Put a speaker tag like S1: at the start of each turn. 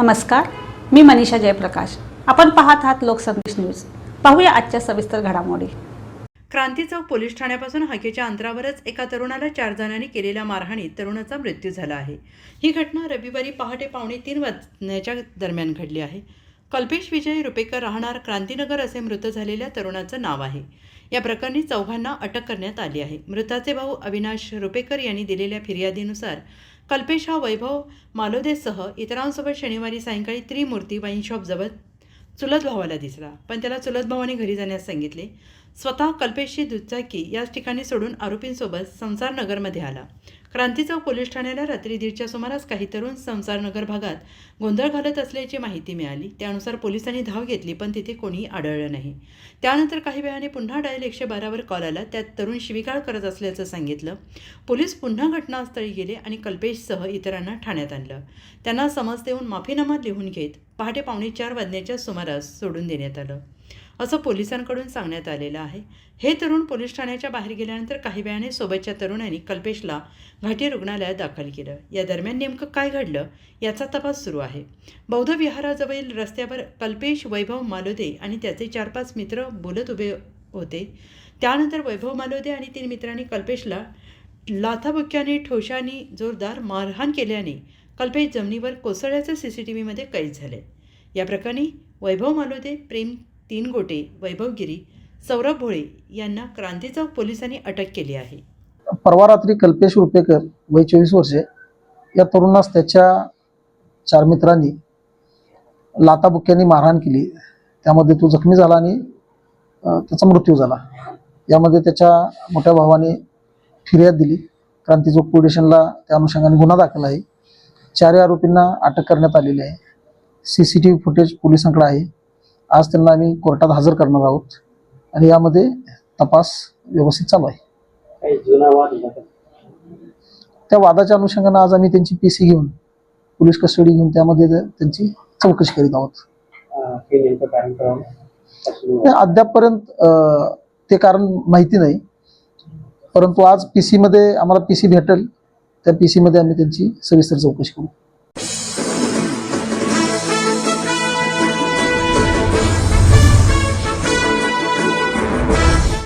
S1: नमस्कार मी मनीषा जयप्रकाश. आपण पाहत आहात लोकसंदेश न्यूज. पाहूया आजच्या सविस्तर घडामोडी.
S2: क्रांती चौक पोलीस ठाण्यापासून हाकेच्या अंतरावरच एका तरुणाला चार जणांनी केलेल्या मारहाणीत तरुणाचा मृत्यू झाला आहे. ही घटना रविवारी पहाटे पावणे तीन वाजण्याच्या दरम्यान घडली आहे. कल्पेश विजय रुपेकर राहणार क्रांतीनगर असे मृत झालेल्या तरुणाचं नाव आहे. या प्रकरणी चौघांना अटक करण्यात आली आहे. मृताचे भाऊ अविनाश रुपेकर यांनी दिलेल्या फिर्यादीनुसार कल्पेश हा वैभव मालोदेसह इतरांसोबत शनिवारी सायंकाळी त्रिमूर्ती वाईन शॉपजवळ चुलत भावाला दिसला. पण त्याला चुलत भावाने घरी जाण्यास सांगितले. स्वतः कल्पेशची दुचाकी याच ठिकाणी सोडून आरोपींसोबत संसारनगरमध्ये आला. क्रांती चौक पोलीस ठाण्याला रात्री दीडच्या सुमारास काही तरुण संसारनगर भागात गोंधळ घालत असल्याची माहिती मिळाली. त्यानुसार पोलिसांनी धाव घेतली पण तिथे कोणीही आढळलं नाही. त्यानंतर काही वेळाने पुन्हा डायल एकशे बारावर कॉल आला. त्यात तरुण शिवीगाळ करत असल्याचं सांगितलं. पोलीस पुन्हा घटनास्थळी गेले आणि कल्पेशसह इतरांना ठाण्यात आणलं. त्यांना समज देऊन माफीनामा लिहून घेत पहाटे पावणे चार वाजण्याच्या सुमारास सोडून देण्यात आलं. असं पोलिसांकडून सांगण्यात आलेलं आहे. हे तरुण पोलीस ठाण्याच्या बाहेर गेल्यानंतर काही वेळाने सोबतच्या तरुणांनी कल्पेशला घाटी रुग्णालयात दाखल केलं. या दरम्यान नेमकं काय घडलं याचा तपास सुरू आहे. बौद्ध विहाराजवळील रस्त्यावर कल्पेश वैभव मालोदे आणि त्याचे चार पाच मित्र बोलत उभे होते. त्यानंतर वैभव मालोदे आणि तीन मित्रांनी कल्पेशला लाथाबुक्याने ठोशाने जोरदार मारहाण केल्याने कल्पेश जमिनीवर कोसळ्याचं सी सी टी व्हीमध्ये कैद झाले. या प्रकरणी वैभव मालोदे प्रेम तीन गोटे वैभवगिरी सौरभ भोळे यांना क्रांती चौक पोलिसांनी अटक केली आहे.
S3: परवा रात्री कल्पेश रुपेकर वय चोवीस वर्षे या तरुणास त्याच्या चार मित्रांनी लाताबुक्यांनी मारहाण केली. त्यामध्ये तो जखमी झाला आणि त्याचा मृत्यू झाला. यामध्ये त्याच्या मोठ्या भावाने फिर्याद दिली. क्रांती चौक पोलीस स्टेशनला त्या अनुषंगाने गुन्हा दाखल आहे. चारही आरोपींना अटक करण्यात आलेली आहे. C C T V footage पोलिसांकडे आहे. आज त्यांना आम्ही कोर्टात हजर करणार आहोत आणि यामध्ये तपास व्यवस्थित चालू आहे? त्या वादाच्या अनुषंगानं आज आम्ही त्यांची पी सी घेऊन पोलीस कस्टडी घेऊन त्यामध्ये त्या- त्यांची चौकशी करीत आहोत. अद्यापपर्यंत ते कारण माहिती नाही. परंतु आज पी मध्ये आम्हाला पी सी भेटेल. त्या पी मध्ये आम्ही त्यांची सविस्तर चौकशी करू.